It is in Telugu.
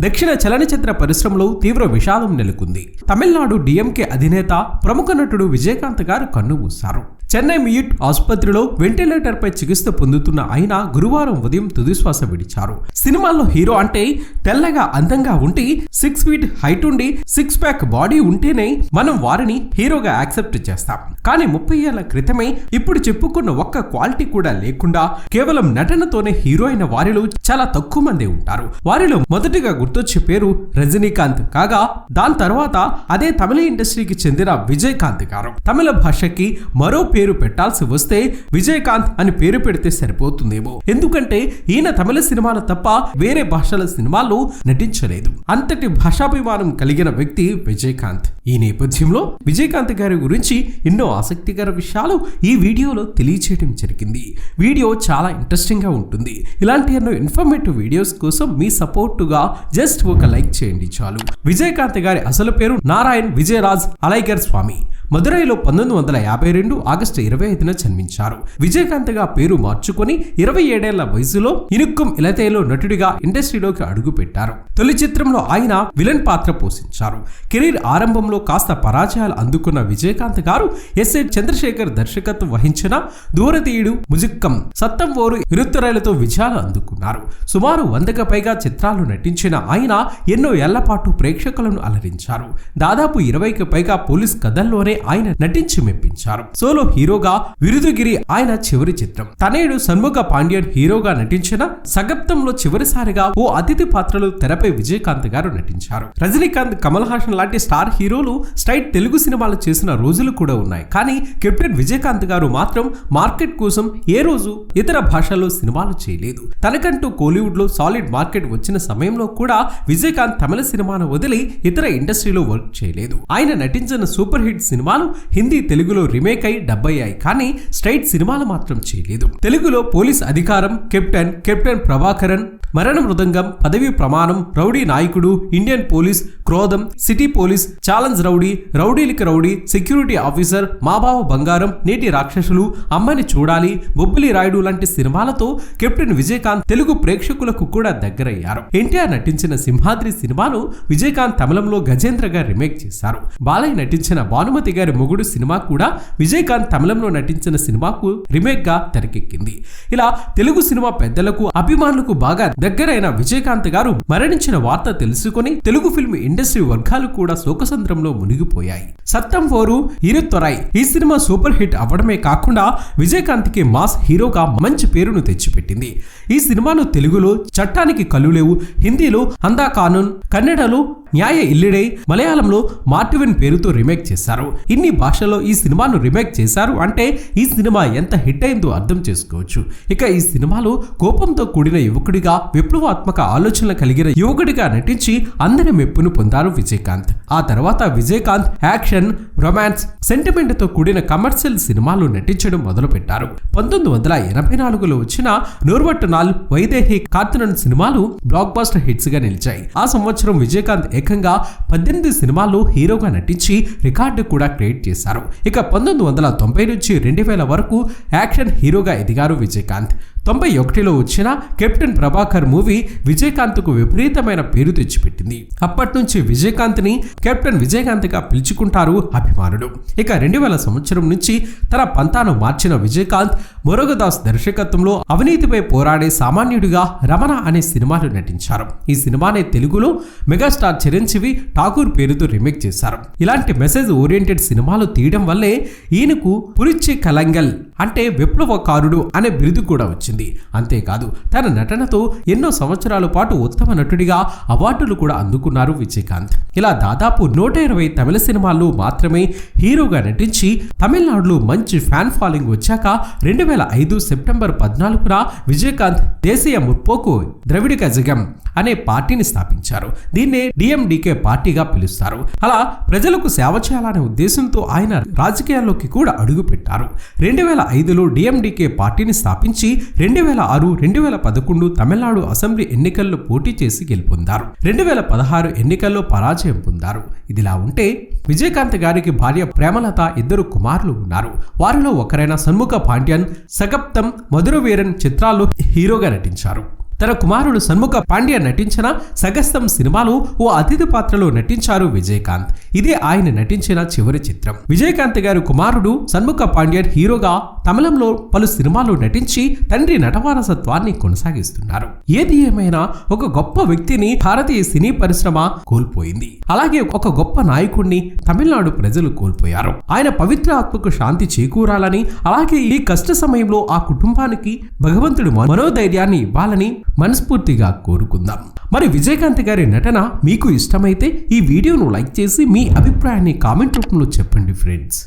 దక్షిణ చలనచిత్ర పరిశ్రమలో తీవ్ర విషాదం నెలకొంది. తమిళనాడు డిఎంకే అధినేత ప్రముఖ నటుడు విజయకాంత్ గారు కన్నుమూశారు చెన్నై మియుట్ ఆసుపత్రిలో వెంటిలేటర్ పై చికిత్స పొందుతున్న ఆయన గురువారం ఉదయం తుదిశ్వాస విడిచారు. సినిమాల్లో హీరో అంటే తెల్లగా అందంగా ఉండి సిక్స్ ఫీట్ హైట్ ఉండి సిక్స్ ప్యాక్ బాడీ ఉంటేనే మనం వారిని హీరోగా యాక్సెప్ట్ చేస్తాం. కానీ ముప్పై ఏళ్ళ క్రితమే ఇప్పుడు చెప్పుకున్న ఒక్క క్వాలిటీ కూడా లేకుండా కేవలం నటనతోనే హీరో అయిన వారిలో చాలా తక్కువ మంది ఉంటారు. వారిలో మొదటిగా గుర్తొచ్చే పేరు రజనీకాంత్ కాగా దాని తర్వాత అదే తమిళ ఇండస్ట్రీకి చెందిన విజయకాంత్ గారు. తమిళ భాషకి మరో పేరు పెట్టాల్సి వస్తే విజయకాంత్ అని పేరు పెడితే సరిపోతుందేమో. ఎందుకంటే ఈయన తమిళ సినిమాలు తప్ప వేరే భాషల సినిమాల్లో నటించలేదు. అంతటి భాషాభిమానం కలిగిన వ్యక్తి విజయకాంత్. ఈ నేపథ్యంలో విజయకాంత్ గారి గురించి ఎన్నో ఆసక్తికర విషయాలు ఈ వీడియోలో తెలియచేయడం జరిగింది. వీడియో చాలా ఇంట్రెస్టింగ్గా ఉంటుంది. ఇలాంటి ఎన్నో ఇన్ఫర్మేటివ్ వీడియోస్ కోసం మీ సపోర్టుగా జస్ట్ ఒక లైక్ చేయండి చాలు. విజయకాంత్ గారి అసలు పేరు నారాయణ్ విజయరాజ్ అలైగర్ స్వామి. మదురైలో పంతొమ్మిది వందల యాభై రెండు ఆగస్టు ఇరవై ఐదున జన్మించారు. విజయకాంత్గా పేరు మార్చుకొని ఇరవై ఏడేళ్ళ వయసులో ఇనుక్కం ఇలతేలో నటుడిగా ఇండస్ట్రీలోకి అడుగు పెట్టారు తొలి చిత్రంలో ఆయన విలన్ పాత్ర పోషించారు. కెరీర్ ఆరంభంలో కాస్త పరాజయాలు అందుకున్న విజయకాంత్ గారు ఎస్ఏ చంద్రశేఖర్ దర్శకత్వం వహించిన దూరతీయుడు ముజిక్కం సత్తం ఓరు ఇరుత్తరాలతో విజయాలు అందుకున్నారు. సుమారు వందకు పైగా చిత్రాలు నటించిన ఆయన ఎన్నో ఏళ్ళపాటు ప్రేక్షకులను అలరించారు. దాదాపు ఇరవైకి పైగా పోలీస్ కథల్లోనే ఆయన నటించి మెప్పించారు. సోలో హీరోగా విరుదుగిరి ఆయన చివరి చిత్రం. తనేడు సన్ముఖ పాండ్యన్ హీరోగా నటించిన సగప్తంలో చివరిసారిగా ఓ అతిథి పాత్రలో తెరపై విజయకాంత్ గారు నటించారు. రజనీకాంత్ కమల్ హాసన్ లాంటి స్టార్ హీరోలు స్ట్రైట్ తెలుగు సినిమాలు చేసిన రోజులు కూడా ఉన్నాయి. కానీ కెప్టెన్ విజయకాంత్ గారు మాత్రం మార్కెట్ కోసం ఏ రోజు ఇతర భాషల్లో సినిమాలు చేయలేదు. తనకంటూ కోలీవుడ్లో సాలిడ్ మార్కెట్ వచ్చిన సమయంలో కూడా విజయకాంత్ తమిళ సినిమాను వదిలి ఇతర ఇండస్ట్రీలో వర్క్ చేయలేదు. ఆయన నటించిన సూపర్ హిట్ సినిమా సినిమాలు హిందీ తెలుగులో రీమేక్ అయి డబ్బయ్యాయి కానీ స్ట్రైట్ సినిమాలు మాత్రం చేయలేదు. తెలుగులో పోలీస్ అధికారం కెప్టెన్ కెప్టెన్ ప్రభాకరన్ మరణ మృదంగం పదవి ప్రమాణం రౌడీ నాయకుడు ఇండియన్ పోలీస్ క్రోధం సిటీ పోలీస్ ఛాలెంజ్ రౌడీ రౌడీలికి రౌడీ సెక్యూరిటీ ఆఫీసర్ మాబావ బంగారం నేటి రాక్షసులు అమ్మని చూడాలి బొబ్బిలి రాయుడు లాంటి సినిమాలతో కెప్టెన్ విజయకాంత్ తెలుగు ప్రేక్షకులకు కూడా దగ్గరయ్యారు. ఎన్టీఆర్ నటించిన సింహాద్రి సినిమాను విజయకాంత్ తమిళంలో గజేంద్ర గారు రిమేక్ చేశారు. బాలయ్య నటించిన భానుమతి గారి మొగుడు సినిమా కూడా విజయకాంత్ తమిళంలో నటించిన సినిమాకు రిమేక్గా తెరకెక్కింది. ఇలా తెలుగు సినిమా పెద్దలకు అభిమానులకు బాగా దగ్గరైన విజయకాంత్ గారు మరణించిన వార్త తెలుసుకొని తెలుగు ఫిల్మ్ ఇండస్ట్రీ వర్గాలు కూడా శోకసంద్రంలో మునిగిపోయాయి. సత్తం ఫోరు ఇరుత్తొరై ఈ సినిమా సూపర్ హిట్ అవ్వడమే కాకుండా విజయకాంత్కి మాస్ హీరోగా మంచి పేరును తెచ్చిపెట్టింది. ఈ సినిమాను తెలుగులో చట్టానికి కళ్ళు లేవు హిందీలో అందా కానూన్ కన్నడలో న్యాయ ఇల్లిడై మలయాళంలో మార్టివిన్ పేరుతో రీమేక్ చేశారు. ఇన్ని భాషల్లో ఈ సినిమాను రీమేక్ చేశారు అంటే ఈ సినిమా ఎంత హిట్ అయిందో అర్థం చేసుకోవచ్చు. ఇక ఈ సినిమాలో కోపంతో కూడిన యువకుడిగా విప్లవాత్మక ఆలోచనలు కలిగిన యువకుడిగా నటించి అందరి మెప్పును పొందారు విజయకాంత్. ఆ తర్వాత విజయకాంత్ యాక్షన్ రొమాన్స్ సెంటిమెంట్తో కూడిన కమర్షియల్ సినిమాలు నటించడం మొదలుపెట్టారు. పంతొమ్మిది వందల ఎనభై నాలుగులో వచ్చిన నూర్వట్టునాల్ వైదేహి కార్తనన్ సినిమాలు బ్లాక్ బాస్టర్ హిట్స్గా నిలిచాయి. ఆ సంవత్సరం విజయకాంత్ ఏకంగా పద్దెనిమిది సినిమాల్లో హీరోగా నటించి రికార్డు కూడా క్రియేట్ చేశారు. ఇక పంతొమ్మిది వందల తొంభై నుంచి రెండు వేల వరకు యాక్షన్ హీరోగా ఎదిగారు విజయకాంత్. తొంభై ఒకటిలో వచ్చిన కెప్టెన్ ప్రభాకర్ మూవీ విజయకాంత్కు విపరీతమైన పేరు తెచ్చిపెట్టింది. అప్పటి నుంచి విజయకాంత్ని కెప్టెన్ విజయకాంత్గా పిలుచుకుంటారు అభిమానులు. ఇక రెండు వేల సంవత్సరం నుంచి తన పంతాను మార్చిన విజయకాంత్ మురుగదాస్ దర్శకత్వంలో అవినీతిపై పోరాడే సామాన్యుడిగా రమణ అనే సినిమాలు నటించారు. ఈ సినిమానే తెలుగులో మెగాస్టార్ చిరంజీవి ఠాకూర్ పేరుతో రీమేక్ చేశారు. ఇలాంటి మెసేజ్ ఓరియంటెడ్ సినిమాలు తీయడం వల్లే ఈయనకు పురిచి కలంగల్ అంటే విప్లవకారుడు అనే బిరుదు కూడా వచ్చింది. అంతేకాదు తన నటనతో ఎన్నో సంవత్సరాల పాటు ఉత్తమ నటుడిగా అవార్డులు కూడా అందుకున్నారు విజయకాంత్. ఇలా దాదాపు నూట ఇరవై తమిళ సినిమాల్లో మాత్రమే హీరోగా నటించి తమిళనాడులో మంచి ఫ్యాన్ ఫాలోయింగ్ వచ్చాక రెండు వేల ఐదు సెప్టెంబర్ పద్నాలుగున విజయకాంత్ దేశీయ ముప్పోకు ద్రవిడ కజగం అనే పార్టీని స్థాపించారు. దీన్నే డిఎండికే పార్టీగా పిలుస్తారు. అలా ప్రజలకు సేవ చేయాలనే ఉద్దేశంతో ఆయన రాజకీయాల్లోకి కూడా అడుగు పెట్టారు రెండు వేల ఐదులో డిఎండికే పార్టీని స్థాపించి రెండు వేల ఆరు రెండు వేల పదకొండు తమిళనాడు అసెంబ్లీ ఎన్నికల్లో పోటీ చేసి గెలుపొందారు. రెండు వేల పదహారు ఎన్నికల్లో పరాజయం పొందారు. ఇదిలా ఉంటే విజయకాంత్ గారికి భార్య ప్రేమలత ఇద్దరు కుమారులు ఉన్నారు. వారిలో ఒకరైన సన్ముఖ పాండ్యన్ సగప్తం మధురవీరన్ చిత్రాల్లో హీరోగా నటించారు. తన కుమారుడు సన్ముఖ పాండ్య నటించిన సగస్తం సినిమాలో ఓ అతిథి పాత్రలో నటించారు విజయకాంత్. ఇదే ఆయన నటించిన చివరి చిత్రం. విజయకాంత్ గారి కుమారుడు సన్ముఖ పాండ్యన్ హీరోగా తమిళంలో పలు సినిమాలు నటించి తండ్రి నటవారసత్వాన్ని కొనసాగిస్తున్నారు. ఏది ఏమైనా ఒక గొప్ప వ్యక్తిని భారతీయ సినీ పరిశ్రమ కోల్పోయింది. అలాగే ఒక గొప్ప నాయకుడిని తమిళనాడు ప్రజలు కోల్పోయారు. ఆయన పవిత్ర ఆత్మకు శాంతి చేకూరాలని అలాగే ఈ కష్ట సమయంలో ఆ కుటుంబానికి భగవంతుడు మనోధైర్యాన్ని ఇవ్వాలని మనస్ఫూర్తిగా కోరుకుందాం. మరి విజయకాంత్ గారి నటన మీకు ఇష్టమైతే ఈ వీడియోను లైక్ చేసి మీ అభిప్రాయాన్ని కామెంట్ రూపంలో చెప్పండి ఫ్రెండ్స్.